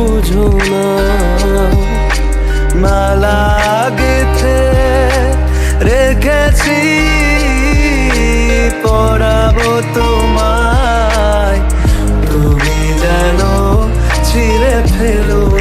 বুঝো না। না লাগেছে রেখেছি পড়াবো তোমায়। তুমি যেন ছিঁড়ে ফেলো।